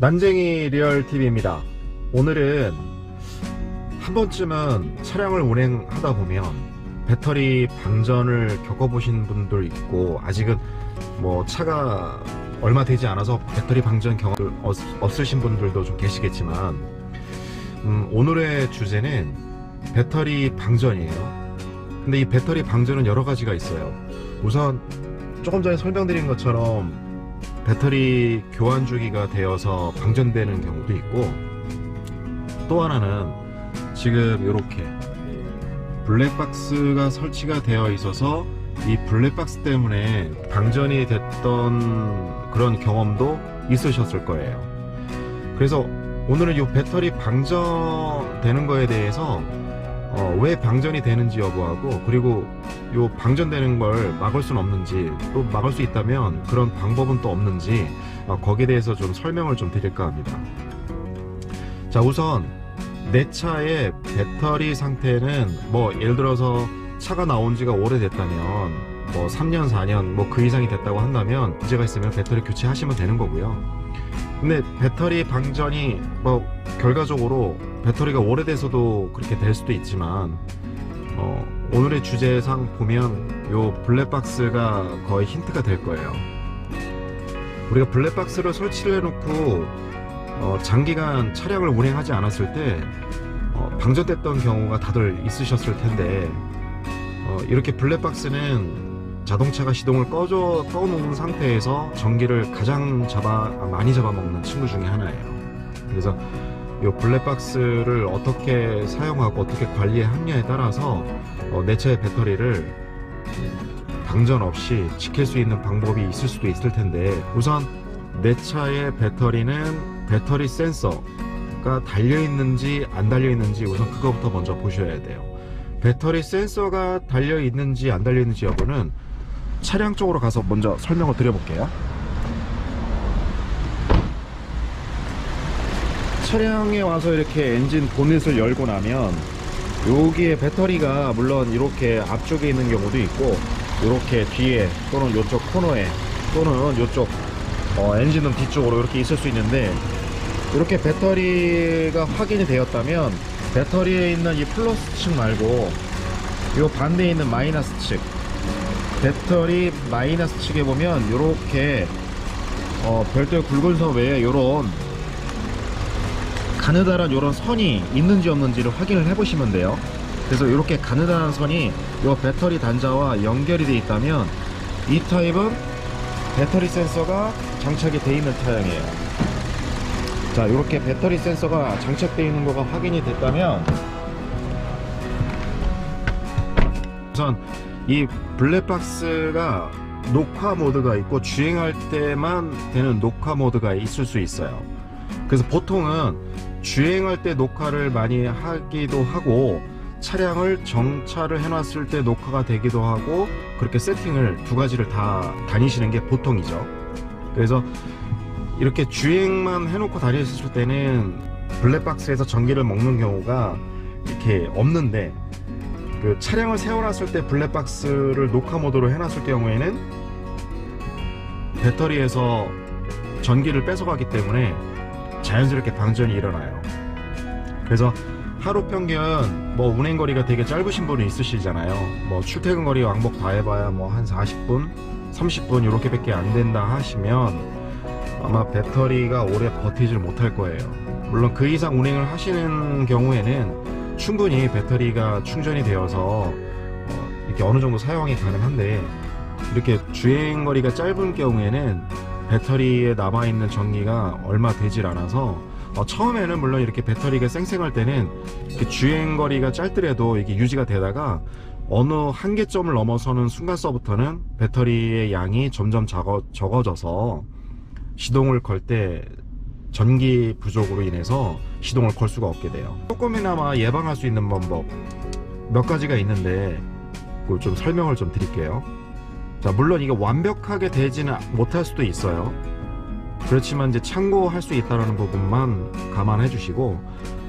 난쟁이 리얼TV입니다. 오늘은 한 번쯤은 차량을 운행하다 보면 배터리 방전을 겪어보신 분들 있고 아직은 뭐 차가 얼마 되지 않아서 배터리 방전 경험을 없- 없으신 분들도 좀 계시겠지만 음, 오늘의 주제는 배터리 방전이에요. 근데 이 배터리 방전은 여러 가지가 있어요. 우선 조금 전에 설명드린 것처럼 배터리 교환 주기가 되어서 방전되는 경우도 있고 또 하나는 지금 이렇게 블랙박스가 설치가 되어 있어서 이 블랙박스 때문에 방전이 됐던 그런 경험도 있으셨을 거예요. 그래서 오늘은 이 배터리 방전되는 거에 대해서 어, 왜 방전이 되는지 여부하고 그리고 요 방전되는 걸 막을 수는 없는지 또 막을 수 있다면 그런 방법은 또 없는지 어, 거기에 대해서 좀 설명을 좀 드릴까 합니다. 자 우선 내 차의 배터리 상태는 뭐 예를 들어서 차가 나온 지가 오래됐다면 뭐 3년 4년 뭐 그 이상이 됐다고 한다면 문제가 있으면 배터리 교체하시면 되는 거고요. 근데 배터리 방전이 뭐 결과적으로 배터리가 오래돼서도 그렇게 될 수도 있지만 어, 오늘의 주제상 보면 요 블랙박스가 거의 힌트가 될 거예요. 우리가 블랙박스를 설치를 해놓고 어, 장기간 차량을 운행하지 않았을 때 어, 방전됐던 경우가 다들 있으셨을 텐데 어, 이렇게 블랙박스는 자동차가 시동을 꺼져 꺼놓은 상태에서 전기를 가장 잡아 많이 잡아먹는 친구 중에 하나예요. 그래서 이 블랙박스를 어떻게 사용하고 어떻게 관리하느냐에 따라서 어, 내 차의 배터리를 방전 없이 지킬 수 있는 방법이 있을 수도 있을 텐데 우선 내 차의 배터리는 배터리 센서가 달려 있는지 안 달려 있는지 우선 그거부터 먼저 보셔야 돼요. 배터리 센서가 달려 있는지 안 달려 있는지 여부는 차량 쪽으로 가서 먼저 설명을 드려볼게요. 차량에 와서 이렇게 엔진 보넷을 열고 나면 여기에 배터리가 물론 이렇게 앞쪽에 있는 경우도 있고 이렇게 뒤에 또는 이쪽 코너에 또는 이쪽 어, 엔진룸 뒤쪽으로 이렇게 있을 수 있는데 이렇게 배터리가 확인이 되었다면 배터리에 있는 이 플러스 측 말고 이 반대에 있는 마이너스 측 배터리 마이너스 측에 보면 이렇게 어, 별도의 굵은 선 외에 이런 가느다란 이런 선이 있는지 없는지를 확인을 해보시면 돼요. 그래서 이렇게 가느다란 선이 이 배터리 단자와 연결이 되어 있다면 이 타입은 배터리 센서가 장착이 되어 있는 차량이에요. 자, 이렇게 배터리 센서가 장착되어 있는 거가 확인이 됐다면 우선 이 블랙박스가 녹화 모드가 있고 주행할 때만 되는 녹화 모드가 있을 수 있어요. 그래서 보통은 주행할 때 녹화를 많이 하기도 하고 차량을 정차를 해놨을 때 녹화가 되기도 하고 그렇게 세팅을 두 가지를 다 다니시는 게 보통이죠. 그래서 이렇게 주행만 해놓고 다니셨을 때는 블랙박스에서 전기를 먹는 경우가 이렇게 없는데 그 차량을 세워놨을 때 블랙박스를 녹화 모드로 해놨을 경우에는 배터리에서 전기를 뺏어가기 때문에 자연스럽게 방전이 일어나요. 그래서 하루 평균 뭐 운행 거리가 되게 짧으신 분이 있으시잖아요. 뭐 출퇴근 거리 왕복 다 해봐야 뭐 한 40분, 30분 이렇게밖에 안 된다 하시면 아마 배터리가 오래 버티질 못할 거예요. 물론 그 이상 운행을 하시는 경우에는 충분히 배터리가 충전이 되어서 어, 이렇게 어느 정도 사용이 가능한데 이렇게 주행 거리가 짧은 경우에는 배터리에 남아있는 전기가 얼마 되질 않아서 어, 처음에는 물론 이렇게 배터리가 쌩쌩할 때는 이렇게 주행 거리가 짧더라도 이게 유지가 되다가 어느 한계점을 넘어서는 순간서부터는 배터리의 양이 점점 적어, 적어져서 시동을 걸 때 전기 부족으로 인해서 시동을 걸 수가 없게 돼요. 조금이나마 예방할 수 있는 방법 몇 가지가 있는데 그걸 좀 설명을 좀 드릴게요. 자, 물론 이게 완벽하게 되지는 못할 수도 있어요. 그렇지만 이제 참고할 수 있다는 부분만 감안해 주시고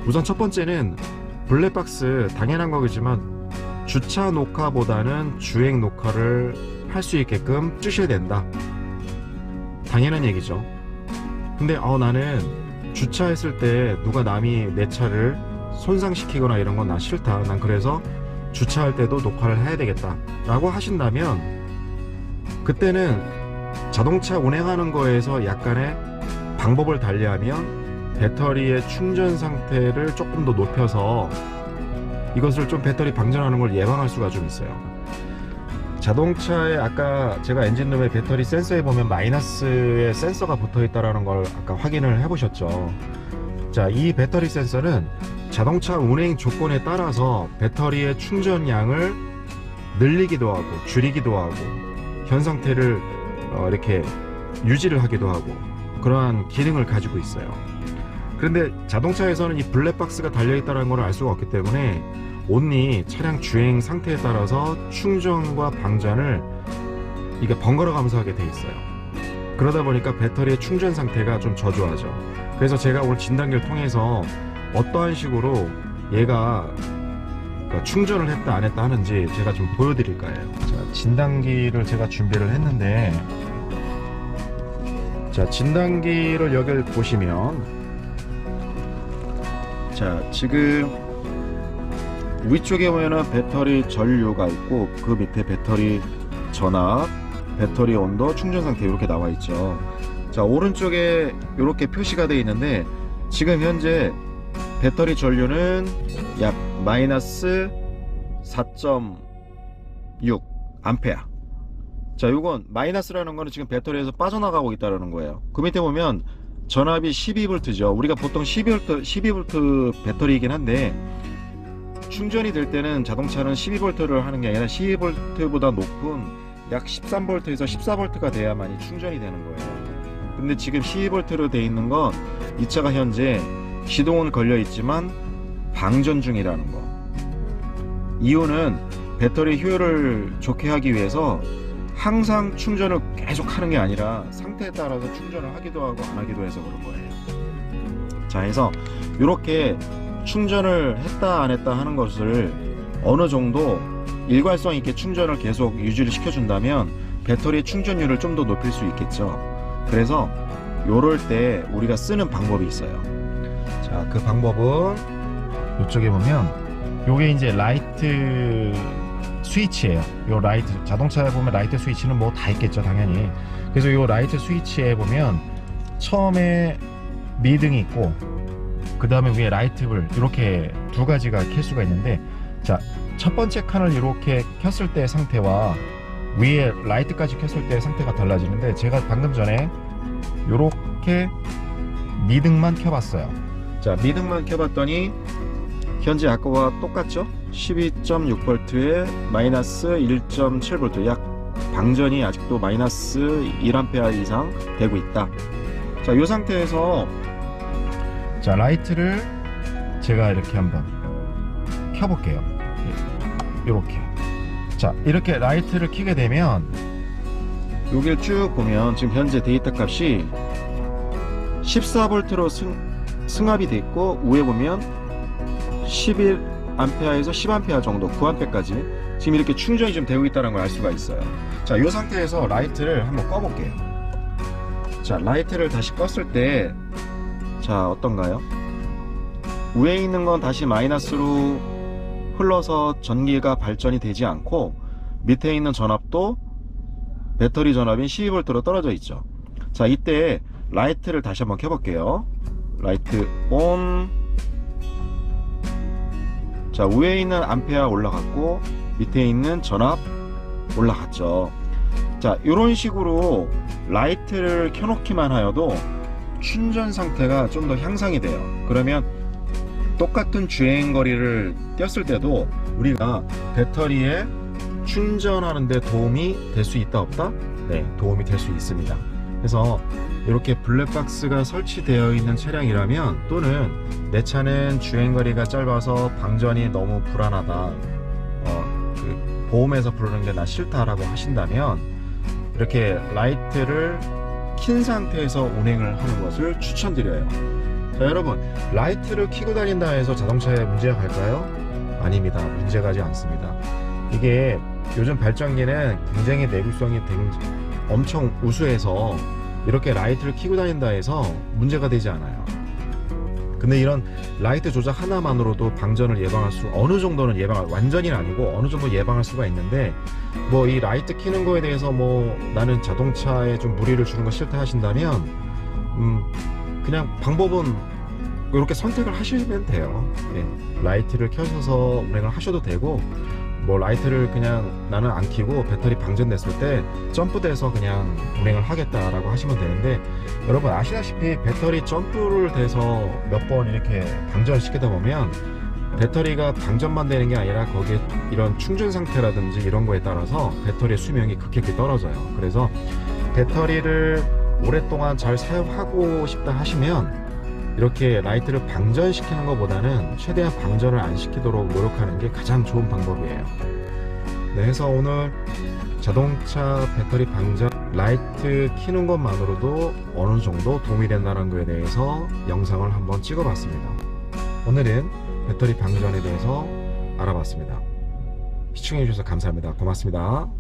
우선 첫 번째는 블랙박스 당연한 거겠지만 주차 녹화보다는 주행 녹화를 할 수 있게끔 주셔야 된다. 당연한 얘기죠. 근데 어 나는 주차했을 때 누가 남이 내 차를 손상시키거나 이런 건난 싫다. 난 그래서 주차할 때도 녹화를 해야 되겠다. 라고 하신다면 그때는 자동차 운행하는 거에서 약간의 방법을 달리하면 배터리의 충전 상태를 조금 더 높여서 이것을 좀 배터리 방전하는 걸 예방할 수가 좀 있어요. 자동차에 아까 제가 엔진룸의 배터리 센서에 보면 마이너스의 센서가 붙어 있다라는 걸 아까 확인을 해보셨죠. 자, 이 배터리 센서는 자동차 운행 조건에 따라서 배터리의 충전량을 늘리기도 하고 줄이기도 하고 현 상태를 어, 이렇게 유지를 하기도 하고 그러한 기능을 가지고 있어요. 그런데 자동차에서는 이 블랙박스가 달려 있다는 걸 알 수가 없기 때문에 온리 차량 주행 상태에 따라서 충전과 방전을 이게 번갈아 가면서 하게 돼 있어요. 그러다 보니까 배터리의 충전 상태가 좀 저조하죠. 그래서 제가 오늘 진단기를 통해서 어떠한 식으로 얘가 그러니까 충전을 했다 안 했다 하는지 제가 좀 보여드릴 거예요. 자, 진단기를 제가 준비를 했는데 자 진단기를 여기를 보시면 자 지금 위쪽에 보면은 배터리 전류가 있고 그 밑에 배터리 전압, 배터리 온도, 충전 상태 이렇게 나와 있죠. 자 오른쪽에 이렇게 표시가 되어 있는데 지금 현재 배터리 전류는 약 마이너스 4.6 암페아. 자, 요건 마이너스라는 거는 지금 배터리에서 빠져나가고 있다는 거예요. 그 밑에 보면 전압이 12V죠. 우리가 보통 12V, 12V 배터리이긴 한데 충전이 될 때는 자동차는 12V를 하는 게 아니라 12V보다 높은 약 13V에서 14V가 돼야만이 충전이 되는 거예요. 근데 지금 12V로 돼 있는 건 이 차가 현재 시동은 걸려 있지만 방전 중이라는 거. 이유는 배터리 효율을 좋게 하기 위해서 항상 충전을 계속 하는 게 아니라 상태에 따라서 충전을 하기도 하고 안 하기도 해서 그런 거예요. 자, 해서 이렇게 충전을 했다 안 했다 하는 것을 어느 정도 일관성 있게 충전을 계속 유지를 시켜준다면 배터리 충전율을 좀 더 높일 수 있겠죠. 그래서 요럴 때 우리가 쓰는 방법이 있어요. 자, 그 방법은 이쪽에 보면 요게 이제 라이트 스위치예요. 요 라이트 자동차에 보면 라이트 스위치는 뭐 다 있겠죠, 당연히. 그래서 요 라이트 스위치에 보면 처음에 미등이 있고 그 다음에 위에 라이트불 이렇게 두 가지가 켤 수가 있는데 자 첫 번째 칸을 이렇게 켰을 때 상태와 위에 라이트까지 켰을 때 상태가 달라지는데 제가 방금 전에 이렇게 미등만 켜봤어요. 자 미등만 켜봤더니 현재 아까와 똑같죠? 12.6V에 마이너스 1.7V 약 방전이 아직도 마이너스 1A 이상 되고 있다. 자, 이 상태에서 자 라이트를 제가 이렇게 한번 켜볼게요. 이렇게. 자, 이렇게 라이트를 켜게 되면 여기를 쭉 보면 지금 현재 데이터 값이 14V로 승, 승합이 돼 있고 위에 보면 11A에서 10A 정도 9A까지 지금 이렇게 충전이 좀 되고 있다는 걸 알 수가 있어요 자이 상태에서 라이트를 한번 꺼볼게요 자 라이트를 다시 껐을 때 자 어떤가요? 위에 있는 건 다시 마이너스로 흘러서 전기가 발전이 되지 않고 밑에 있는 전압도 배터리 전압인 12V로 떨어져 있죠. 자 이때 라이트를 다시 한번 켜볼게요. 라이트 온. 자 위에 있는 암페어 올라갔고 밑에 있는 전압 올라갔죠. 자 이런 식으로 라이트를 켜놓기만 하여도 충전 상태가 좀 더 향상이 돼요. 그러면 똑같은 주행 거리를 뛰었을 때도 우리가 배터리에 충전하는데 도움이 될 수 있다 없다? 네. 도움이 될 수 있습니다. 그래서 이렇게 블랙박스가 설치되어 있는 차량이라면 또는 내 차는 주행 거리가 짧아서 방전이 너무 불안하다 어, 그 보험에서 부르는 게 나 싫다라고 하신다면 이렇게 라이트를 킨 상태에서 운행을 하는 것을 추천드려요 자 여러분 라이트를 켜고 다닌다 해서 자동차에 문제가 갈까요? 아닙니다 문제가 가지 않습니다 이게 요즘 발전기는 굉장히 내구성이 엄청 우수해서 이렇게 라이트를 켜고 다닌다 해서 문제가 되지 않아요. 근데 이런 라이트 조작 하나만으로도 방전을 예방할 수 어느 정도는 예방 완전히는 아니고 어느 정도 예방할 수가 있는데 뭐 이 라이트 켜는 거에 대해서 뭐 나는 자동차에 좀 무리를 주는 거 싫다 하신다면 음 그냥 방법은 이렇게 선택을 하시면 돼요. 예. 라이트를 켜셔서 운행을 하셔도 되고 뭐 라이트를 그냥 나는 안 켜고 배터리 방전됐을 때 점프돼서 그냥 운행을 하겠다라고 하시면 되는데 여러분 아시다시피 배터리 점프를 돼서 몇 번 이렇게 방전을 시키다 보면 배터리가 방전만 되는 게 아니라 거기에 이런 충전 상태라든지 이런 거에 따라서 배터리의 수명이 급격히 떨어져요. 그래서 배터리를 오랫동안 잘 사용하고 싶다 하시면 이렇게 라이트를 방전시키는 것보다는 최대한 방전을 안 시키도록 노력하는 게 가장 좋은 방법이에요. 네, 해서 오늘 자동차 배터리 방전 라이트 키는 것만으로도 어느 정도 도움이 된다는 거에 대해서 영상을 한번 찍어 봤습니다. 오늘은 배터리 방전에 대해서 알아봤습니다. 시청해 주셔서 감사합니다. 고맙습니다.